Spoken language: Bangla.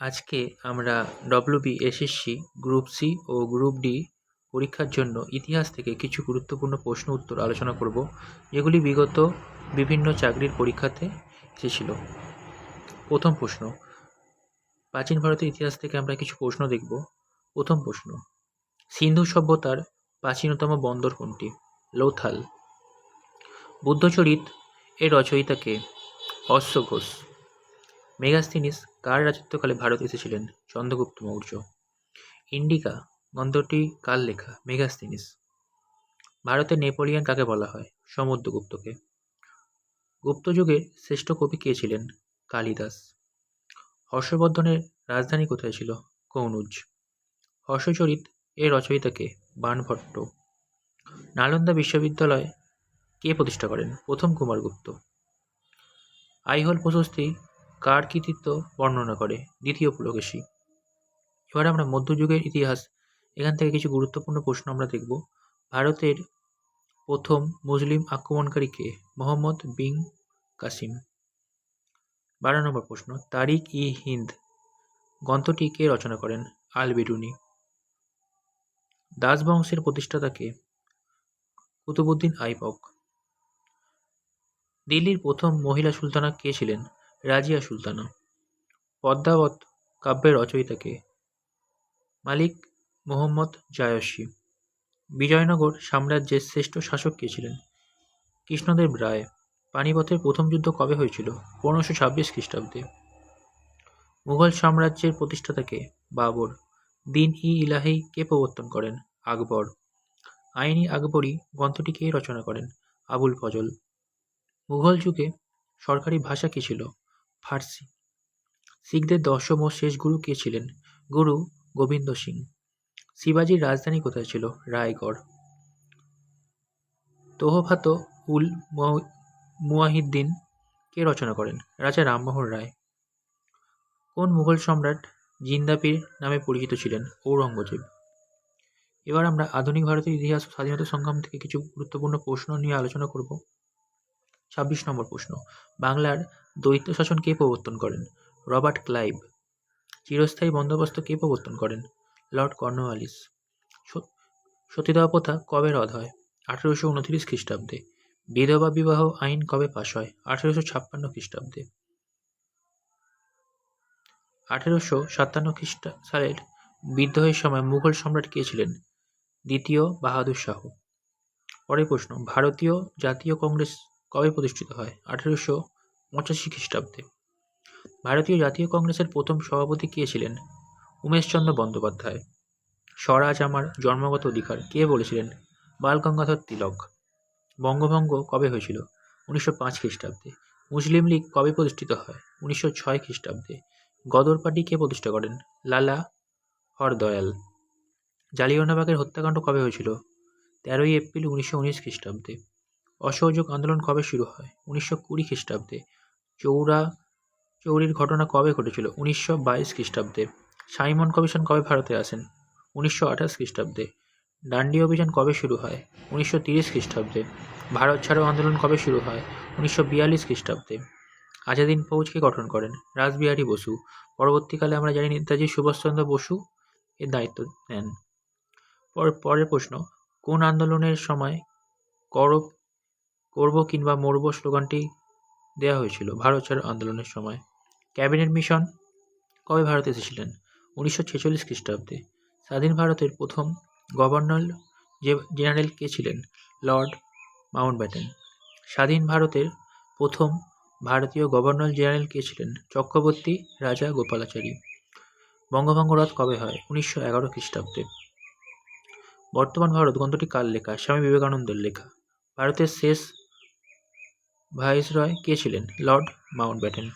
আজকে আমরা ডব্লিউবি এসএসসি গ্রুপ সি ও গ্রুপ ডি পরীক্ষার জন্য ইতিহাস থেকে কিছু গুরুত্বপূর্ণ প্রশ্ন উত্তর আলোচনা করব, যেগুলি বিগত বিভিন্ন চাকরির পরীক্ষাতে এসেছিল। প্রথম প্রশ্ন, প্রাচীন ভারতের ইতিহাস থেকে আমরা কিছু প্রশ্ন দেখব। প্রথম প্রশ্ন, সিন্ধু সভ্যতার প্রাচীনতম বন্দর কোনটি? লৌথাল। বুদ্ধচরিত এর রচয়িতাকে অশ্ব ঘোষ মেগাস্তিনিস কার রাজত্বকালে ভারত এসেছিলেন? চন্দ্রগুপ্ত মৌর্য। ইন্ডিকা গন্ধটি কার লেখা? মেগাস্তিনিস। ভারতের নেপোলিয়ান কাকে বলা হয়? সমুদ্রগুপ্তকে। গুপ্ত যুগের শ্রেষ্ঠ কবি কে ছিলেন? কালিদাস। হর্ষবর্ধনের রাজধানী কোথায় ছিল? কৌনুজ। হর্ষচরিত এর রচয়িতাকে বাণভট্ট নালন্দা বিশ্ববিদ্যালয় কে প্রতিষ্ঠা করেন? প্রথম কুমারগুপ্ত। আইহোল প্রশস্তি কার কৃতিত্ব বর্ণনা করে? দ্বিতীয় পুলকেশী। এবার আমরা মধ্যযুগের ইতিহাস, এখান থেকে কিছু গুরুত্বপূর্ণ প্রশ্ন আমরা দেখব। ভারতের প্রথম মুসলিম আক্রমণকারী কে? মোহাম্মদ বিন কাসিম। বারো নম্বর প্রশ্ন, তারিক ই হিন্দ গ্রন্থটি কে রচনা করেন? আল বিরুনি। দাস বংশের প্রতিষ্ঠাতাকে কুতুবুদ্দিন আইবক দিল্লির প্রথম মহিলা সুলতানা কে ছিলেন? রাজিয়া সুলতানা। পদ্মাবত কাব্যের রচয়িতাকে মালিক মোহাম্মদ জায়সী। বিজয়নগর সাম্রাজ্যের শ্রেষ্ঠ শাসক কে ছিলেন? কৃষ্ণদেব রায়। পানিপথের প্রথম যুদ্ধ কবে হয়েছিল? পনেরোশো ছাব্বিশ খ্রিস্টাব্দে। মুঘল সাম্রাজ্যের প্রতিষ্ঠাতাকে বাবর। দিন ই ইলাহি কে প্রবর্তন করেন? আকবর। আইনি আকবরী গ্রন্থটি কে রচনা করেন? আবুল ফজল। মুঘল যুগে সরকারি ভাষা কী ছিল? ফার্সি। শিখদের দশম ও শেষ গুরু কে ছিলেন? গুরু গোবিন্দ সিং। শিবাজির রাজধানী কোথায় ছিল? রায়গড়। তোহফাত উল মুয়াহিদ্দিন কে রচনা করেন? রাজা রামমোহন রায়। কোন মুঘল সম্রাট জিন্দাপির নামে পরিচিত ছিলেন? ঔরঙ্গজেব। এবার আমরা আধুনিক ভারতের ইতিহাস স্বাধীনতা সংগ্রাম থেকে কিছু গুরুত্বপূর্ণ প্রশ্ন নিয়ে আলোচনা করব। ছাব্বিশ নম্বর প্রশ্ন। বাংলার দ্বৈত শাসন কে প্রবর্তন করেন? Robert Clive. চিরস্থায়ী বন্দোবস্ত কে প্রবর্তন করেন? লর্ড কর্নওয়ালিস সতীদাহ প্রথা কবে রদ হয়? আঠেরোশো উনত্রিশ খ্রিস্টাব্দে। বিধবা বিবাহ আইন কবে পাশ হয়? আঠেরোশো ছাপ্পান্ন খ্রিস্টাব্দে। আঠেরোশো সাতান্ন খ্রিস্টা, সালের বিদ্রোহের সময় মুঘল সম্রাট কে ছিলেন? দ্বিতীয় বাহাদুর শাহ। পরের প্রশ্ন, ভারতীয় জাতীয় কংগ্রেস কবে প্রতিষ্ঠিত হয়? আঠেরোশো পঁচাশি খ্রিস্টাব্দে। ভারতীয় জাতীয় কংগ্রেসের প্রথম সভাপতি কে ছিলেন? উমেশচন্দ্র বন্দ্যোপাধ্যায়। স্বরাজ আমার জন্মগত অধিকার। কে বলেছিলেন? বালগঙ্গাধর তিলক। বঙ্গভঙ্গ কবে হয়েছিল? উনিশশো পাঁচ খ্রিস্টাব্দে। মুসলিম লীগ কবে প্রতিষ্ঠিত হয়? উনিশশো ছয় খ্রিস্টাব্দে। গদর পার্টি কে প্রতিষ্ঠা করেন? লালা হরদয়াল। জালিয়ানবাগের হত্যাকাণ্ড কবে হয়েছিল? তেরোই এপ্রিল উনিশশো উনিশ খ্রিস্টাব্দে। অসহযোগ আন্দোলন কবে শুরু হয়? উনিশশো কুড়ি খ্রিস্টাব্দে। চৌরা, চৌরির ঘটনা কবে ঘটেছিল? উনিশশো বাইশ খ্রিস্টাব্দে। সাইমন কমিশন কবে ভারতে আসেন? উনিশশো আঠাশ খ্রিস্টাব্দে। ডান্ডি অভিযান কবে শুরু হয়? উনিশশো তিরিশ খ্রিস্টাব্দে। ভারত ছাড়ো আন্দোলন কবে শুরু হয়? উনিশশো বিয়াল্লিশ খ্রিস্টাব্দে। আজাদিন ফৌজকে গঠন করেন? রাসবিহারী বসু। পরবর্তীকালে আমরা জানি নেতাজি সুভাষচন্দ্র বসু এর দায়িত্ব নেন। পর, পরের প্রশ্ন, কোন আন্দোলনের সময় করব করব কিংবা মরব স্লোগানটি দেওয়া হয়েছিল ভারত ছাড়ো আন্দোলনের সময়। ক্যাবিনেট মিশন কবে ভারতে এসেছিলেন? উনিশশো ছেচল্লিশ খ্রিস্টাব্দে। স্বাধীন ভারতের প্রথম গভর্নর জেনারেল কে ছিলেন? Lord mount Mountbatten. স্বাধীন ভারতের প্রথম ভারতীয় গভর্নর জেনারেল কে ছিলেন? চক্রবর্তী রাজা গোপালাচারী। বঙ্গভঙ্গ রথ কবে হয়? উনিশশো এগারো খ্রিস্টাব্দে। বর্তমান ভারত, গ্রন্থটি কার লেখা? স্বামী বিবেকানন্দের লেখা। ভারতের শেষ ভাইসরয় কে ছিলেন? Lord Mountbatten.